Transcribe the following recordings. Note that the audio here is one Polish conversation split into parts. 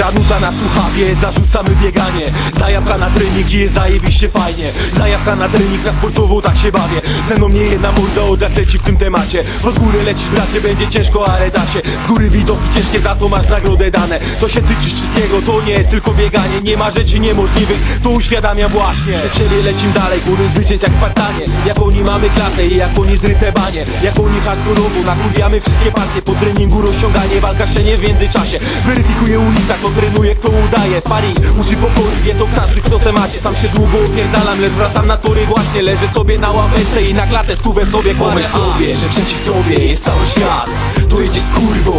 Ostra nuta na słuchawie, zarzucamy bieganie. Zajawka na trening i jest zajebiście fajnie. Zajawka na trening, na sportowo tak się bawię. Ze mną nie jedna morda od atleci w tym temacie. Pod górę lecisz bracie, będzie ciężko, ale da się. Z góry widoki ciężkie, za to masz nagrodę dane. To się tyczy wszystkiego, to nie tylko bieganie. Nie ma rzeczy niemożliwych, to uświadamiam właśnie. Że ciebie lecim dalej, górę zwycięć jak Spartanie. Jak oni mamy klatę i jak oni zryte banie. Jak oni hardkorowo, nakurwiamy wszystkie partie. Po treningu rozciąganie, walka szczenie w międzyczasie. Weryfikuje ulica, kto trenuje, kto udaje. Sparring, uszy pokory, wie to każdy kto temacie. Sam się długo opierdalam, lecz wracam na tory właśnie. Leżę sobie na ławeczce i na klatę stówę sobie kładę Pomyśl sobie, że przeciw tobie jest cały świat. Tu jedzie z kurwą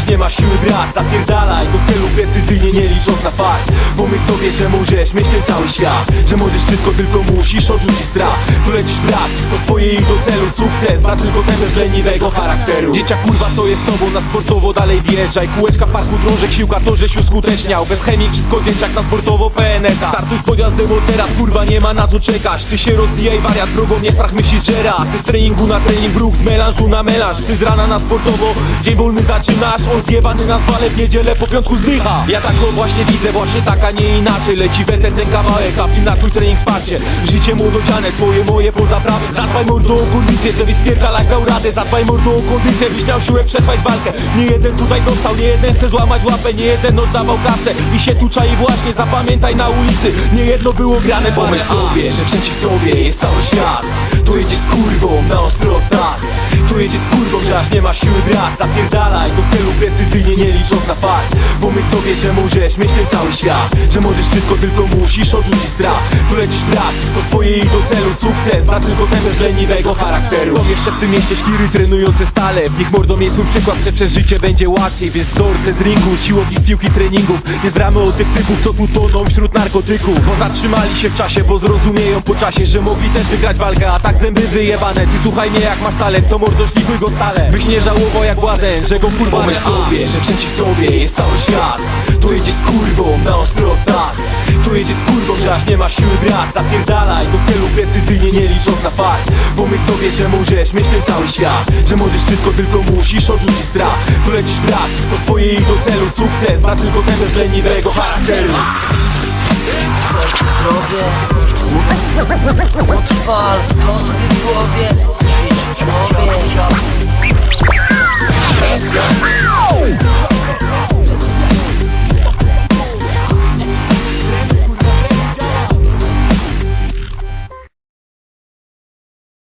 z nie ma siły brat Zapierdalaj do celu precyzyjnie, nie licząc na fakt. Pomyśl sobie, że możesz mieć ten cały świat. Że możesz wszystko, tylko musisz odrzucić strach. Tu lecisz brat, po swojej do celu sukces. Brat tylko ten bez leniwego charakteru. Dzieciak kurwa to jest z tobą, na sportowo. Dalej wjeżdżaj. Kółeczka parku, drążek, siłka, to żeś uskuteczniał. Bez chemii wszystko dzieciak na sportowo PNS Startuj z podjazdem od teraz, kurwa nie ma na co czekać. Ty się rozwijaj wariat, drogą nie strach myślisz, Ty z treningu na trening, wróg z melanżu na melanż. Ty z rana na sportowo, dzień wolny zaczynasz On zjebany na zwale w niedzielę po piątku zdycha. Ja tak to właśnie widzę, właśnie tak, a nie inaczej. Leci weter ten kawałek, a film na twój trening wsparcie. Życie młodociane, twoje, moje poza prawem Zadbaj mordo o kondycję, żebyś spierdalać dał radę. Zadbaj mordo o kondycję, byś miał siłę przetrwać walkę. Nie jeden tutaj dostał, nie jeden chce złamać łapę. Nie jeden oddawał kasę. I się tu czai właśnie Zapamiętaj na ulicy, nie jedno było grane Pomyśl sobie, że przeciw tobie jest cały świat. Tu jedzie z kurwą na ostro tak Tu jedzie z kurwą, że aż nie ma siły brat Zapierdalaj do celu precyzyjnie, nie licząc na fakt. Pomyśl sobie, że możesz mieć ten cały świat Że możesz wszystko, tylko musisz odrzucić strach. Tu lecisz brat, po swojej i do celu sukces Brat tylko ten bez leniwego charakteru. Są jeszcze w tym mieście świry trenujące stale W nich mordo mieć swój przykład, że przez życie będzie łatwiej. Wiesz wzorce drinków, siłowni z piłki treningów Nie zbramy od tych typów, co tu toną wśród narkotyków. Bo zatrzymali się w czasie, bo zrozumieją po czasie Że mogli też wygrać walkę, a tak zęby wyjebane. Ty słuchaj mnie jak masz talent, to mordo szlifuj go stale. Byś nie żałował jak błazen, że go kurwa Pomyśl sobie, że przeciw tobie jest cały świat. Tu jedzie z kurwą na ostro tak Tu jedzie z kurwą, że aż nie ma siły brat Zapierdalaj do celu precyzyjnie, nie licząc na fakt. Pomyśl sobie, że możesz mieć ten cały świat. Że możesz wszystko, tylko musisz odrzucić strach. Tu lecisz brat, po swojej i do celu sukces. Brat tylko ten bez leniwego charakteru zdrowie Utrwal to sobie w głowie Ćwicz człowiek